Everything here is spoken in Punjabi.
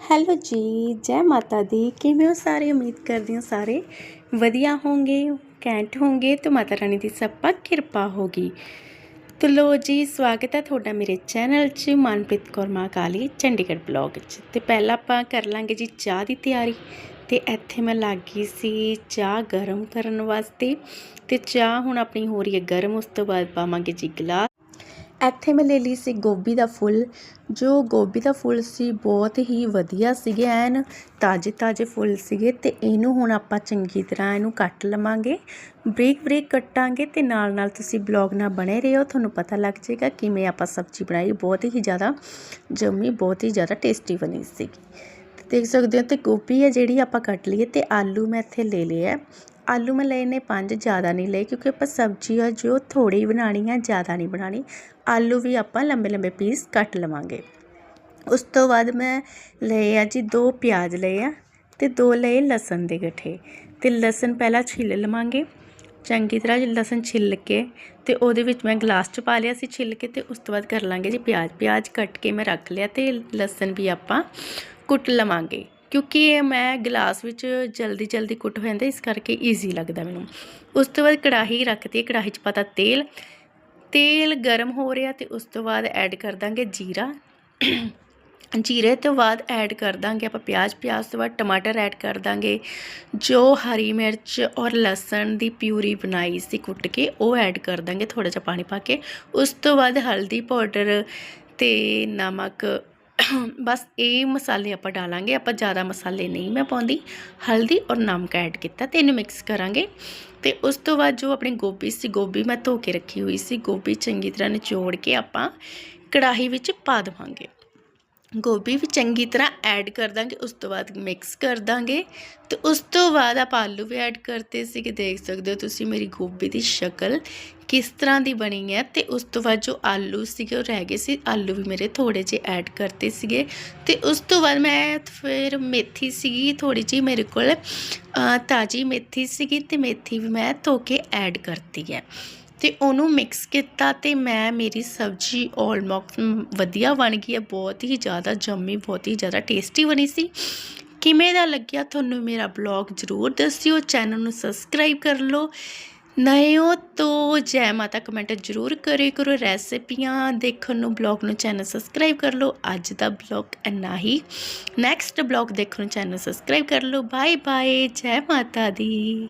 ਹੈਲੋ ਜੀ, ਜੈ ਮਾਤਾ ਦੀ। ਕਿਵੇਂ ਹੋ ਸਾਰੇ? ਉਮੀਦ ਕਰਦੀ ਹਾਂ ਸਾਰੇ ਵਧੀਆ ਹੋਵੋਗੇ ਕੈਂਟ ਹੋਵੋਗੇ ਤੇ ਮਾਤਾ ਰਾਣੀ ਦੀ ਸਭ ਪਰ ਕਿਰਪਾ ਹੋਗੀ। ਤੋ ਲੋ ਜੀ, ਸਵਾਗਤ ਹੈ ਤੁਹਾਡਾ ਮੇਰੇ ਚੈਨਲ 'ਚ, ਮਨਪ੍ਰੀਤ ਕੌਰ ਮਾਂ ਕਾਲੀ ਚੰਡੀਗੜ੍ਹ ਬਲੌਗ 'ਚ। ਤੇ ਪਹਿਲਾਂ ਆਪਾਂ ਕਰ ਲਾਂਗੇ ਜੀ ਚਾਹ ਦੀ ਤਿਆਰੀ। ਤੇ ਇੱਥੇ ਮੈਂ ਲੱਗ ਗਈ ਸੀ ਚਾਹ ਗਰਮ ਕਰਨ ਵਾਸਤੇ। ਤੇ ਚਾਹ ਹੁਣ ਆਪਣੀ ਹੋ ਰਹੀ ਹੈ ਗਰਮ, ਉਸ ਤੋਂ ਬਾਅਦ ਪਾਵਾਂਗੇ ਜੀ ਗਲਾਸ। ਇੱਥੇ ਮੈਂ ਲੈ ਲਈ ਸੀ ਗੋਭੀ ਦਾ ਫੁੱਲ, ਜੋ ਗੋਭੀ ਦਾ ਫੁੱਲ ਸੀ, ਬਹੁਤ ਹੀ ਵਧੀਆ ਸੀਗੇ, ਐਨ ਤਾਜ਼ੇ ਤਾਜ਼ੇ ਫੁੱਲ ਸੀਗੇ ਤੇ ਇਹਨੂੰ ਹੁਣ ਆਪਾਂ ਚੰਗੀ ਤਰ੍ਹਾਂ ਇਹਨੂੰ ਕੱਟ ਲਵਾਂਗੇ ਬਰੀਕ ਬਰੀਕ ਕੱਟਾਂਗੇ ਤੇ ਨਾਲ ਨਾਲ ਤੁਸੀਂ ਬਲੌਗ ਨਾਲ ਬਣੇ ਰਹੋ, ਤੁਹਾਨੂੰ ਪਤਾ ਲੱਗ ਜਾਏਗਾ ਕਿਵੇਂ ਆਪਾਂ ਸਬਜ਼ੀ ਬਣਾਈ, ਬਹੁਤ ਹੀ ਜ਼ਿਆਦਾ ਜੰਮੀ, ਬਹੁਤ ਹੀ ਜ਼ਿਆਦਾ ਟੇਸਟੀ ਬਣੀ ਸੀਗੀ। ਤੇ ਦੇਖ ਸਕਦੇ ਹੋ ਤੇ ਗੋਭੀ ਹੈ ਜਿਹੜੀ ਆਪਾਂ ਕੱਟ ਲਈਏ ਤੇ ਆਲੂ ਮੈਂ ਇੱਥੇ ਲੈ ਲਿਆ ਆਲੂ ਮੈਂ ਲਏ ਨੇ ਪੰਜ, ਜ਼ਿਆਦਾ ਨਹੀਂ ਲਏ ਕਿਉਂਕਿ ਆਪਾਂ ਸਬਜ਼ੀ ਆ, ਜੋ ਥੋੜੀ ਬਣਾਣੀ ਹੈ ਜ਼ਿਆਦਾ ਨਹੀਂ ਬਣਾਣੀ ਆਲੂ ਵੀ ਆਪਾਂ ਲੰਬੇ ਲੰਬੇ ਪੀਸ ਕੱਟ ਲਵਾਂਗੇ। ਉਸ ਤੋਂ ਬਾਅਦ ਮੈਂ ਲਏ ਆ ਜੀ ਦੋ ਪਿਆਜ਼ ਲਏ ਆ ਤੇ ਦੋ ਲਏ ਲਸਣ ਦੇ ਗੱਠੇ। ਤੇ ਲਸਣ ਪਹਿਲਾਂ ਛਿੱਲ ਲਵਾਂਗੇ, ਚੰਗੀ ਤਰ੍ਹਾਂ ਲਸਣ ਛਿੱਲ ਕੇ ਤੇ ਉਹਦੇ ਵਿੱਚ ਮੈਂ ਗਲਾਸ 'ਚ ਪਾ ਲਿਆ ਸੀ ਛਿੱਲ ਕੇ ਤੇ ਉਸ ਤੋਂ ਬਾਅਦ ਕਰ ਲਾਂਗੇ ਜੀ ਪਿਆਜ਼। ਪਿਆਜ਼ ਕੱਟ ਕੇ ਮੈਂ ਰੱਖ ਲਿਆ ਤੇ ਲਸਣ ਵੀ ਆਪਾਂ ਕੁੱਟ ਲਵਾਂਗੇ। ਕਿਉਂਕਿ ਇਹ ਮੈਂ ਗਲਾਸ ਵਿੱਚ ਜਲਦੀ ਜਲਦੀ ਕੁੱਟ ਹੋ ਜਾਂਦਾ, ਇਸ ਕਰਕੇ ਈਜ਼ੀ ਲੱਗਦਾ ਮੈਨੂੰ। ਉਸ ਤੋਂ ਬਾਅਦ ਕੜਾਹੀ ਰੱਖਤੀ, ਕੜਾਹੀ 'ਚ ਪਾਤਾ ਤੇਲ। ਤੇਲ ਗਰਮ ਹੋ ਰਿਹਾ ਤੇ ਉਸ ਤੋਂ ਬਾਅਦ ਐਡ ਕਰ ਦਾਂਗੇ ਜੀਰਾ। ਜੀਰੇ ਤੋਂ ਬਾਅਦ ਐਡ ਕਰ ਦਾਂਗੇ ਆਪਾਂ ਪਿਆਜ਼। ਪਿਆਜ਼ ਤੋਂ ਬਾਅਦ ਟਮਾਟਰ ਐਡ ਕਰ ਦਾਂਗੇ। ਜੋ ਹਰੀ ਮਿਰਚ ਔਰ ਲਸਣ ਦੀ ਪਿਊਰੀ ਬਣਾਈ ਸੀ ਕੁੱਟ ਕੇ, ਉਹ ਐਡ ਕਰ ਦਾਂਗੇ ਥੋੜਾ ਜਿਹਾ ਪਾਣੀ ਪਾ ਕੇ। ਉਸ ਤੋਂ ਬਾਅਦ ਹਲਦੀ ਪਾਊਡਰ ਤੇ ਨਮਕ ਬਸ ਇਹ ਮਸਾਲੇ ਆਪਾਂ ਡਾਲਾਂਗੇ, ਆਪਾਂ ਜ਼ਿਆਦਾ ਮਸਾਲੇ ਨਹੀਂ ਮੈਂ ਪਾਉਂਦੀ। ਹਲਦੀ ਔਰ ਨਮਕ ਐਡ ਕੀਤਾ ਤੇ ਇਹਨੂੰ ਮਿਕਸ ਕਰਾਂਗੇ। ਤੇ ਉਸ ਤੋਂ ਬਾਅਦ ਜੋ ਆਪਣੀ ਗੋਭੀ ਸੀ, ਗੋਭੀ ਮੈਂ ਧੋ ਕੇ ਰੱਖੀ ਹੋਈ ਸੀ, ਗੋਭੀ ਚੰਗੀ ਤਰ੍ਹਾਂ ਨਿਚੋੜ ਕੇ ਆਪਾਂ ਕੜਾਹੀ ਵਿੱਚ ਪਾ ਦੇਵਾਂਗੇ। ਗੋਭੀ ਵੀ ਚੰਗੀ ਤਰ੍ਹਾਂ ਐਡ ਕਰ ਦਾਂਗੇ, ਉਸ ਤੋਂ ਬਾਅਦ ਮਿਕਸ ਕਰ ਦਾਂਗੇ। ਤੇ ਉਸ ਤੋਂ ਬਾਅਦ ਆਪਾਂ ਆਲੂ ਵੀ ਐਡ ਕਰਤੇ ਸੀ ਕਿ ਦੇਖ ਸਕਦੇ ਹੋ ਤੁਸੀਂ ਮੇਰੀ ਗੋਭੀ ਦੀ ਸ਼ਕਲ ਕਿਸ ਤਰ੍ਹਾਂ ਦੀ ਬਣੀ ਹੈ। ਤੇ ਉਸ ਤੋਂ ਬਾਅਦ ਜੋ ਆਲੂ ਸੀਗੇ ਉਹ ਰਹਿ ਗਏ ਸੀ, ਆਲੂ ਵੀ ਮੇਰੇ ਥੋੜੇ ਜਿਹੇ ਐਡ ਕਰਤੇ ਸੀਗੇ। ਤੇ ਉਸ ਤੋਂ ਬਾਅਦ ਮੈਂ ਫਿਰ ਮੇਥੀ ਸੀਗੀ ਥੋੜੀ ਜਿਹੀ ਮੇਰੇ ਕੋਲ ਤਾਜੀ ਮੇਥੀ ਸੀਗੀ ਤੇ ਮੇਥੀ ਵੀ ਮੈਂ ਧੋ ਕੇ ਐਡ ਕਰਤੀ ਹੈ। ਤੇ ਉਹਨੂੰ ਮਿਕਸ ਕੀਤਾ ਤੇ ਮੈਂ ਮੇਰੀ ਸਬਜ਼ੀ ਆਲਮੋਸਟ ਵਧੀਆ ਬਣ ਗਈ ਹੈ। ਬਹੁਤ ਹੀ ਜ਼ਿਆਦਾ ਜੰਮੀ, ਬਹੁਤ ਹੀ ਜ਼ਿਆਦਾ ਟੇਸਟੀ ਬਣੀ ਸੀ। ਕਿਵੇਂ ਦਾ ਲੱਗਿਆ ਤੁਹਾਨੂੰ ਮੇਰਾ ਬਲੌਗ ਜ਼ਰੂਰ ਦੱਸਿਓ ਚੈਨਲ ਨੂੰ ਸਬਸਕ੍ਰਾਈਬ ਕਰ ਲਓ। ਨਏ ਹੋ ਤੋ ਜੈ ਮਾਤਾ ਕਮੈਂਟ ਜ਼ਰੂਰ ਕਰੇ ਕਰੋ, ਰੈਸਿਪੀਆਂ ਦੇਖਣ ਨੂੰ ਬਲੌਗ ਨੂੰ ਚੈਨਲ ਸਬਸਕ੍ਰਾਈਬ ਕਰ ਲਓ। ਅੱਜ ਦਾ ਬਲੌਗ ਇੰਨਾ ਹੀ। ਨੈਕਸਟ ਬਲੌਗ ਦੇਖਣ ਨੂੰ ਚੈਨਲ ਸਬਸਕ੍ਰਾਈਬ ਕਰ ਲਓ। ਬਾਏ ਬਾਏ ਜੈ ਮਾਤਾ ਦੀ।